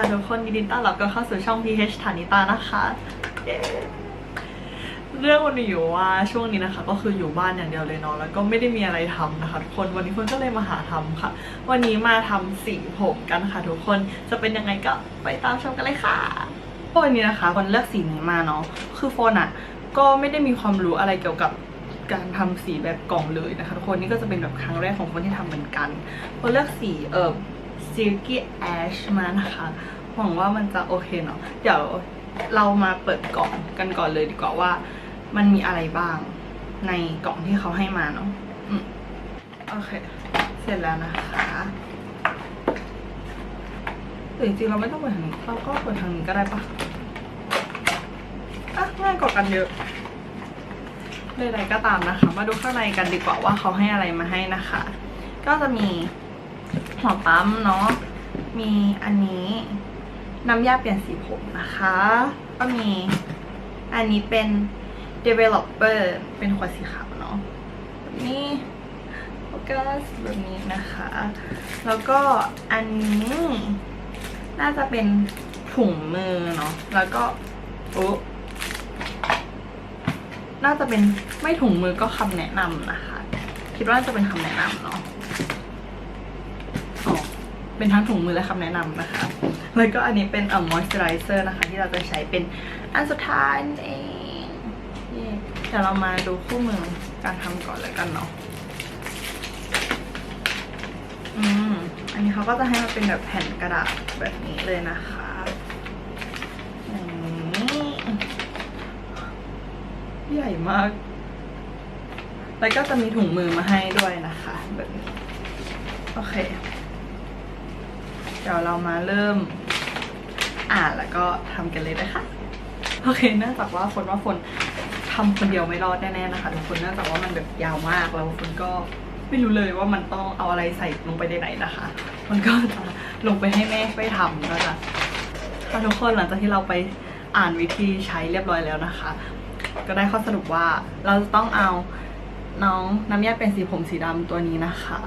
ค่ะทุกคนยินดีต้อนรับกันเข้าสู่ช่อง PH ฐานิตานะคะเย้เรื่องวันนี้อยู่ว่าช่วงนี้นะคะ ก็คืออยู่บ้านอย่างเดียวเลยเนาะแล้วก็ไม่ได้มีอะไรทำนะคะทุกคนวันนี้เฟิร์นก็เลยมาหาทำค่ะ วันนี้มาทำสีผมกันค่ะทุกคนจะเป็นยังไงก็ไปตามชมกันเลยค่ะวันนี้นะคะคนเลือกสีนี้มาเนาะคือโฟนอะก็ไม่ได้มีความรู้อะไรเกี่ยวกับการทำสีแบบกล่องเลยนะคะทุกคนนี่ก็จะเป็นแบบครั้งแรกของคนที่ทำเหมือนกันคนเลือกสีเอ่อ Silky Ash มานะคะ หวังว่ามันจะโอเคเนาะเดี๋ยวเรามาเปิดกล่องกันก่อนเลยดีกว่าว่า มันมีอะไรบ้างในกล่องที่เขาให้มาเนาะโอเค เสร็จแล้วนะคะแต่จริงๆเราไม่ต้องเปิดทางนี้เราก็เปิดทางนี้ก็ได้ปะอะง่ายกว่ากันเยอะใดๆก็ตามนะคะ มาดูข้างในกันดีกว่าว่าเขาให้อะไรมาให้นะคะ ก็จะมีหัวปั๊มเนาะมีอันนี้ น้ำยาเปลี่ยนสีผมนะคะ ก็มีอันนี้เป็น developer เป็นขวดสีขาวเนาะนี้โฟกัสแบบนี้นะคะ แล้วก็อันนี้น่าจะเป็นถุงมือเนาะแล้วก็โอ้น่าจะเป็นไม่ถุงมือก็คำแนะนำนะคะ คิดว่าจะเป็นคำแนะนำเนาะอ๋อเป็นทั้งถุงมือและคำแนะนำนะคะ แล้วก็อันนี้เป็นเอ่อ moisturizer นะคะ ที่เราจะใช้เป็นอันสุดท้ายนั่นเองเย่เดี๋ยวเรามาดูคู่มือการทำก่อนเลยกันเนาะอืมอันนี้เขาก็จะให้มาเป็นแบบแผ่นกระดาษแบบนี้เลยนะคะอย่างนี้ใหญ่มาก แล้วก็จะมีถุงมือมาให้ด้วยนะคะ แบบนี้ โอเค เดี๋ยวเรามาเริ่ม อ่านแล้วก็ทำกันเลยนะคะโอเคเนื่องจากว่าฝนว่าฝนทำคนเดียวไม่รอดแน่ๆนะคะทุกคนเนื่องจากว่ามันแบบยาวมากแล้วฝนก็ไม่รู้เลยว่ามันต้องเอาอะไรใส่ลงไปในไหนนะคะ มันก็จะลงไปให้แม่ช่วยทำนะคะค่ะทุกคนหลังจากที่เราไปอ่านวิธีใช้เรียบร้อยแล้วนะคะ ก็ได้ข้อสรุปว่าเราจะต้องเอาน้องน้ำยาเป็นสีผมสีดำตัวนี้นะคะ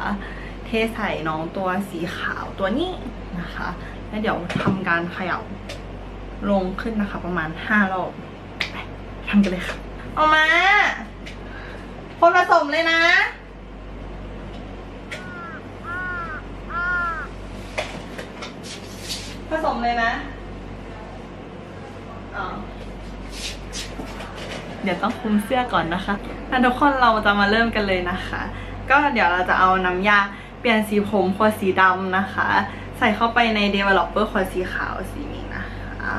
เทใส่น้องตัวสีขาวตัวนี้นะคะ แล้วเดี๋ยวทำการเขย่าลงขึ้นนะคะ ประมาณห้ารอบไปทำกันเลยค่ะ เอามา คนผสมเลยนะผสมเลยนะอ๋อเดี๋ยวต้องคลุมเสื้อก่อนนะคะงั้นทุกคนเราจะมาเริ่มกันเลยนะคะ ก็เดี๋ยวเราจะเอาน้ำยาเปลี่ยนสีผมขวดสีดำนะคะ ใส่เข้าไปใน developer ขวดสีขาวสีนี้นะคะ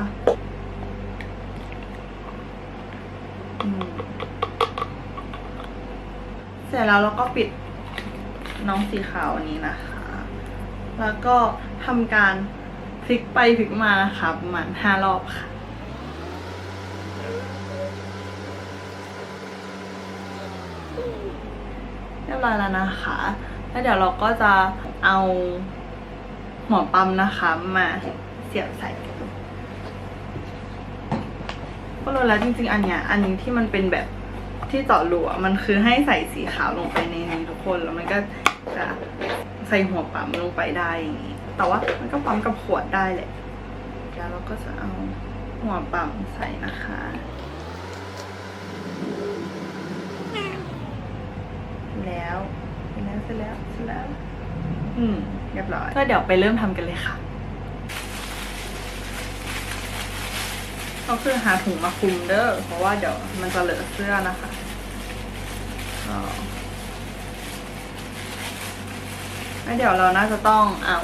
เสร็จแล้วเราก็ปิดน้องสีขาวนี้นะคะ แล้วก็ทำการพลิกไปพลิกมานะคะประมาณห้ารอบค่ะเรียบร้อยแล้วนะคะ แล้วเดี๋ยวเราก็จะเอา หัวปั๊มนะคะมาเสียบใส่ก็รู้แล้วจริงๆ อันเนี้ยอันนี้ที่มันเป็นแบบที่เจาะรูอะมันคือให้ใส่สีขาวลงไปในนี้ทุกคนแล้วมันก็จะใส่หัวปั๊มลงไปได้อย่างนี้แต่ว่ามันก็ปั๊มกับขวดได้แหละแล้วเราก็จะเอาหัวปั๊มใส่นะคะแล้วเสร็จแล้วเสร็จแล้วเสร็จแล้ว อืม เรียบร้อย ก็เดี๋ยวไปเริ่มทำกันเลยค่ะก็คือหาถุงมาคลุมเด้อ เพราะว่าเดี๋ยวมันจะเหลือเสื้อนะคะก็แล้วเดี๋ยวเราน่าจะต้องเอา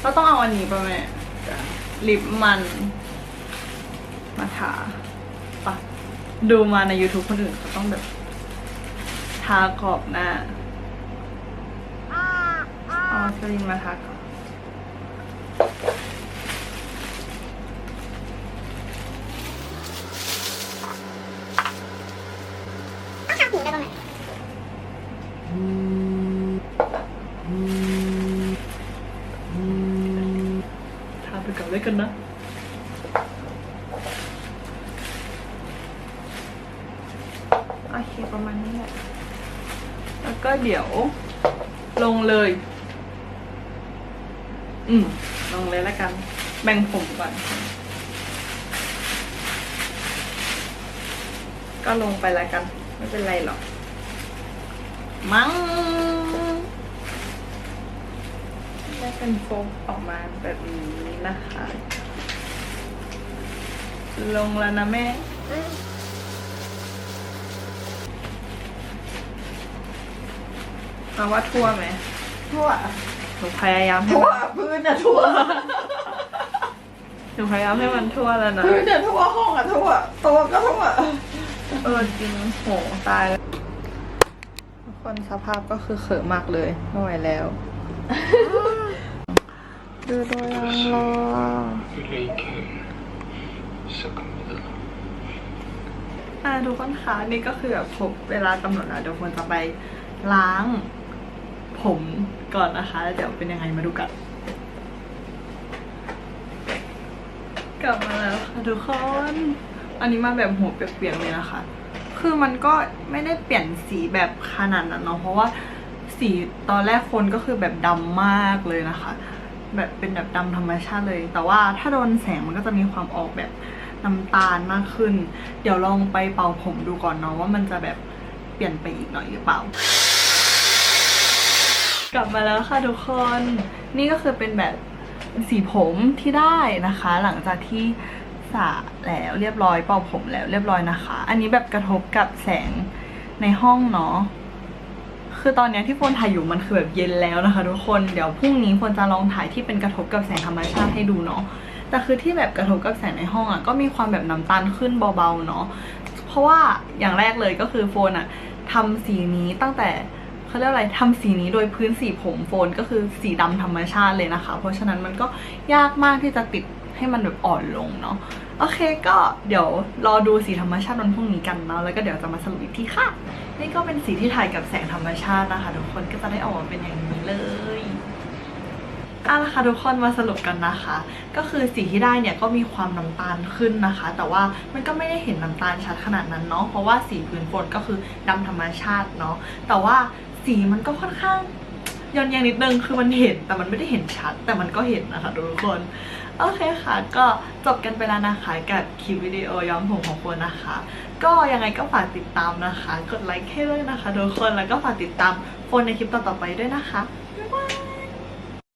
เราต้องเอาอันนี้ป่ะแม่ลิปมันมาทาปะดูมาใน YouTube คนอื่นเขาต้องแบบ ทาขอบหน้า เอาสลิงมาทาก่อนต้องทำหูได้บ้างไหมทาไปก่อนเลยกันนะโอเคประมาณนี้แหละแล้วก็เดี๋ยวลงเลย อืมลงเลยแล้วกัน แบ่งผมก่อน ก็ลงไปแล้วกัน ไม่เป็นไรหรอก มั้งได้เป็นโฟมออกมาแบบนี้นะคะ ลงแล้วนะแม่มาว่าทั่วไหมทั่ว หนูพยายามทั่วพื้นอะทั่วหนูพยายามให้มันทั่วแล้วนะ พื้นอะทั่วห้องอะทั่วตัวก็ทั่วเออจริงโหตายแล้วคนสภาพก็คือเขอะมากเลยไม่ไหวแล้ว ดูโดยยังรอ อ่าทุกคนคะนี่ก็คือแบบครบเวลากำหนดแล้วเดี๋ยวควรจะไปล้าง ผมก่อนนะคะแล้วเดี๋ยวเป็นยังไงมาดูกัน กลับมาแล้วค่ะทุกคน อันนี้มาแบบหัวเปียกๆเลยนะคะ คือมันก็ไม่ได้เปลี่ยนสีแบบขนาดนั้นเนาะเพราะว่าสีตอนแรกคนก็คือแบบดำมากเลยนะคะ แบบเป็นแบบดำธรรมชาติเลย แต่ว่าถ้าโดนแสงมันก็จะมีความออกแบบน้ำตาลมากขึ้น เดี๋ยวลองไปเป่าผมดูก่อนเนาะว่ามันจะแบบเปลี่ยนไปอีกหน่อยหรือเปล่า กลับมาแล้วค่ะทุกคน นี่ก็คือเป็นแบบสีผมที่ได้นะคะ หลังจากที่สระแล้วเรียบร้อยเป่าผมแล้วเรียบร้อยนะคะ อันนี้แบบกระทบกับแสงในห้องเนาะคือตอนนี้ที่โฟนถ่ายอยู่มันคือแบบเย็นแล้วนะคะ ทุกคนเดี๋ยวพรุ่งนี้โฟนจะลองถ่ายที่เป็นกระทบกับแสงธรรมชาติให้ดูเนาะแต่คือที่แบบกระทบกับแสงในห้องอะก็มีความแบบน้ำตาลขึ้นเบาๆเนาะเพราะว่าอย่างแรกเลยก็คือโฟนอะทำสีนี้ตั้งแต่ เขาเรียกอะไรทำสีนี้โดยพื้นสีผมโฟนก็คือสีดำธรรมชาติเลยนะคะ เพราะฉะนั้นมันก็ยากมากที่จะติดให้มันแบบอ่อนลงเนาะโอเคก็เดี๋ยวรอดูสีธรรมชาติวันพรุ่งนี้กันเนาะแล้วก็เดี๋ยวจะมาสรุปอีกทีค่ะ นี่ก็เป็นสีที่ถ่ายกับแสงธรรมชาตินะคะ ทุกคนก็จะได้ออกมาเป็นอย่างนี้เลยเอาละค่ะทุกคนมาสรุปกันนะคะ ก็คือสีที่ได้เนี่ยก็มีความน้ำตาลขึ้นนะคะ แต่ว่ามันก็ไม่ได้เห็นน้ำตาลชัดขนาดนั้นเนาะเพราะว่าสีพื้นฝนก็คือดำธรรมชาติเนาะแต่ว่า สีมันก็ค่อนข้างย้อนแยงนิดนึงคือมันเห็นแต่มันไม่ได้เห็นชัด แต่มันก็เห็นนะคะทุกคนโอเคค่ะ ก็จบกันไปแล้วนะคะกับคลิปวิดีโอย้อมผมของคนนะคะ ก็ยังไงก็ฝากติดตามนะคะ กดไลค์ให้ด้วยนะคะทุกคนแล้วก็ฝากติดตามโฟนในคลิปต่อๆไปด้วยนะคะ